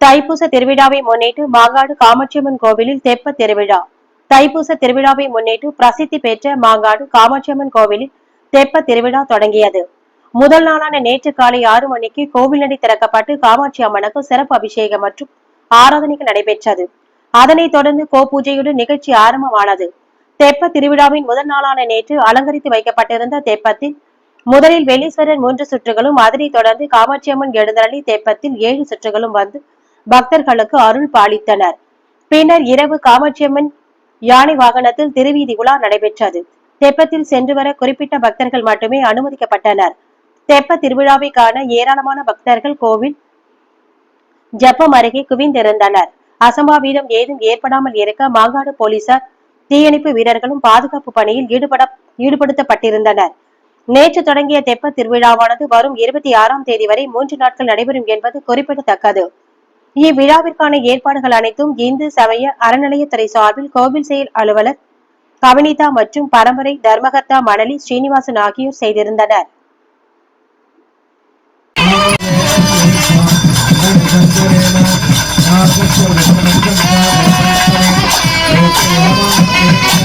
தைப்பூச திருவிழாவை முன்னிட்டு மாங்காடு காமாட்சியம்மன் கோவிலில் தெப்ப திருவிழா. தைப்பூச திருவிழாவை முன்னிட்டு பிரசித்தி பெற்ற மாங்காடு காமாட்சியம்மன் கோவிலில் தெப்ப திருவிழா தொடங்கியது. முதல் நாளான நேற்று காலை ஆறு மணிக்கு கோவில் நடை திறக்கப்பட்டு காமாட்சி அம்மனுக்கு சிறப்பு அபிஷேகம் மற்றும் ஆராதனைகள் நடைபெற்றது. அதனைத் தொடர்ந்து கோபூஜையுடன் நிகழ்ச்சி ஆரம்பமானது. தெப்ப திருவிழாவின் முதல் நாளான நேற்று அலங்கரித்து வைக்கப்பட்டிருந்த தெப்பத்தில் முதலில் வெள்ளீஸ்வரர் மூன்று சுற்றுகளும் அதனைத் தொடர்ந்து காமாட்சியம்மன் எழுந்தருளி தெப்பத்தில் ஏழு சுற்றுகளும் வந்து பக்தர்களுக்கு அருள் பாலித்தனர். பின்னர் இரவு காமாட்சியம்மன் யானை வாகனத்தில் திருவீதி உலா நடைபெற்றது. தெப்பத்தில் சென்று வர குறிப்பிட்ட பக்தர்கள் மட்டுமே அனுமதிக்கப்பட்டனர். தெப்ப திருவிழாவை காண ஏராளமான பக்தர்கள் கோவில் ஜப்பம் அருகே குவிந்திருந்தனர். அசம்பாவிதம் ஏதும் ஏற்படாமல் இருக்க மாங்காடு போலீசார் தீயணைப்பு வீரர்களும் பாதுகாப்பு பணியில் ஈடுபட ஈடுபடுத்தப்பட்டிருந்தனர். நேற்று தொடங்கிய தெப்ப திருவிழாவானது வரும் இருபத்தி ஆறாம் தேதி வரை மூன்று நாட்கள் நடைபெறும் என்பது குறிப்பிடத்தக்கது. இவ்விழாவிற்கான ஏற்பாடுகள் அனைத்தும் இந்து சமய அறநிலையத்துறை சார்பில் கோவில் செயல் அலுவலர் கவினிதா மற்றும் பரம்பரை தர்மகர்த்தா மணலி ஸ்ரீனிவாசன் ஆகியோர் செய்திருந்தனர் Thank you.